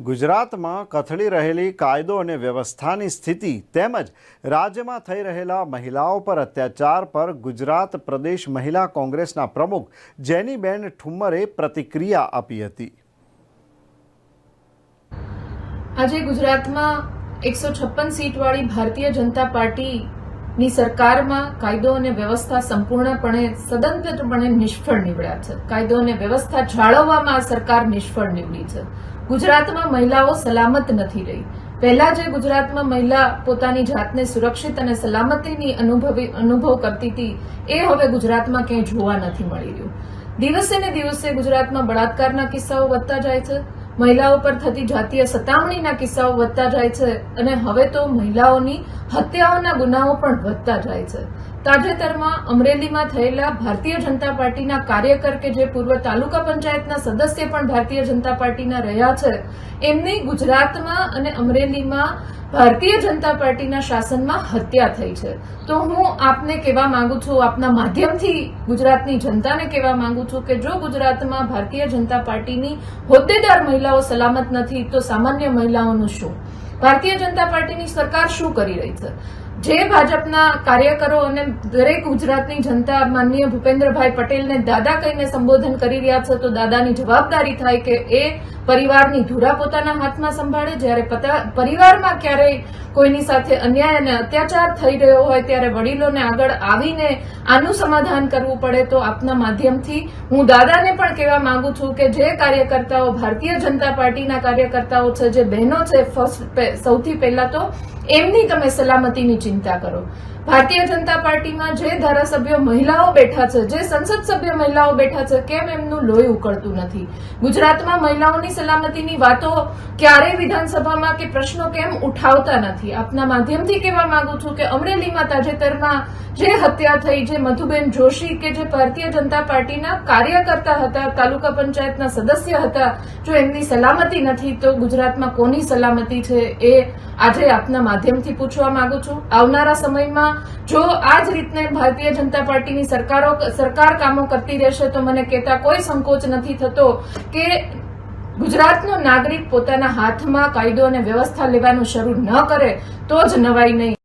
ગુજરાતમાં કથળી રહેલી કાયદો અને વ્યવસ્થાની સ્થિતિ તેમજ રાજ્યમાં થઈ રહેલા મહિલાઓ પર અત્યાચાર પર ગુજરાત પ્રદેશ મહિલા કોંગ્રેસના પ્રમુખ જેનીબેન ઠુમ્મરે પ્રતિક્રિયા આપી હતી. આજે ગુજરાતમાં એકસો છપ્પન સીટવાળી ભારતીય જનતા પાર્ટીની સરકારમાં કાયદો અને વ્યવસ્થા સંપૂર્ણપણે સદંતરપણે નિષ્ફળ નીવડ્યા છે. કાયદો અને વ્યવસ્થા જાળવવામાં આ સરકાર નિષ્ફળ નીવડી છે. ગુજરાતમાં મહિલાઓ સલામત નથી રહી. પહેલા જે ગુજરાતમાં મહિલા પોતાની જાતને સુરક્ષિત અને સલામતીની અનુભવી, અનુભવ કરતી હતી, એ હવે ગુજરાતમાં ક્યાંય જોવા નથી મળી રહ્યું. દિવસે ને દિવસે ગુજરાતમાં બળાત્કારના કિસ્સાઓ વધતા જાય છે. મહિલાઓ પર થતી જાતીય સતામણીના કિસ્સાઓ વધતા જાય છે અને હવે તો મહિલાઓની હત્યાઓના ગુનાઓ પણ વધતા જાય છે. તાજેતરમાં અમરેલીમાં થયેલા ભારતીય જનતા પાર્ટીના કાર્યકર કે જે પૂર્વ તાલુકા પંચાયતના સદસ્ય પણ ભારતીય જનતા પાર્ટીના રહ્યા છે, એમની ગુજરાતમાં અને અમરેલીમાં ભારતીય જનતા પાર્ટીના શાસનમાં હત્યા થઈ છે. તો હું આપને કહેવા માંગુ છું, આપના માધ્યમથી ગુજરાતની જનતાને કહેવા માંગુ છું કે જો ગુજરાતમાં ભારતીય જનતા પાર્ટીની હોદ્દેદાર મહિલાઓ સલામત નથી, તો સામાન્ય મહિલાઓનું શું? ભારતીય જનતા પાર્ટીની સરકાર શું કરી રહી છે? જે ભાજપના કાર્યકરો અને દરેક ગુજરાતની જનતા માનનીય ભૂપેન્દ્રભાઈ પટેલને દાદા કહીને સંબોધન કરી રહ્યા છે, તો દાદાની જવાબદારી થાય કે એ પરિવારની ધુરા પોતાના હાથમાં સંભાળે. જ્યારે પરિવારમાં ક્યારેય કોઈની સાથે અન્યાય અને અત્યાચાર થઈ રહ્યો હોય, ત્યારે વડીલોને આગળ આવીને આનું સમાધાન કરવું પડે તો આપના માધ્યમથી હું દાદાને પણ કહેવા માંગુ છું કે જે કાર્યકર્તાઓ ભારતીય જનતા પાર્ટીના કાર્યકર્તાઓ છે, જે બહેનો છે સૌથી પહેલા તો એમની તમે સલામતીની ચિંતા કરો. ભારતીય જનતા પાર્ટીમાં જે ધારાસભ્યો મહિલાઓ બેઠા છે, જે સંસદ સભ્ય મહિલાઓ બેઠા છે, કેમ એમનું લોહી ઉકળતું નથી? ગુજરાતમાં મહિલાઓની સલામતીની વાતો ક્યારેય વિધાનસભામાં કે પ્રશ્નો કેમ ઉઠાવતા નથી? આપના માધ્યમથી કહેવા માંગુ છું કે અમરેલીમાં તાજેતરમાં જે હત્યા થઈ, જે મધુબેન જોશી કે જે ભારતીય જનતા પાર્ટીના કાર્યકર્તા હતા, તાલુકા પંચાયતના સદસ્ય હતા, જો એમની સલામતી નથી, તો ગુજરાતમાં કોની સલામતી છે એ આજે આપના માધ્યમથી પૂછવા માંગુ છું. આવનારા સમયમાં જો આ જ રીતને ભારતીય જનતા પાર્ટીની સરકારો સરકાર કામો કરતી રહેશે તો મને કહેતા કોઈ સંકોચ નથી થતો કે ગુજરાતનો નાગરિક પોતાના હાથમાં કાયદો અને વ્યવસ્થા લેવાનું શરૂ ન કરે તો જ નવાઈ નહીં.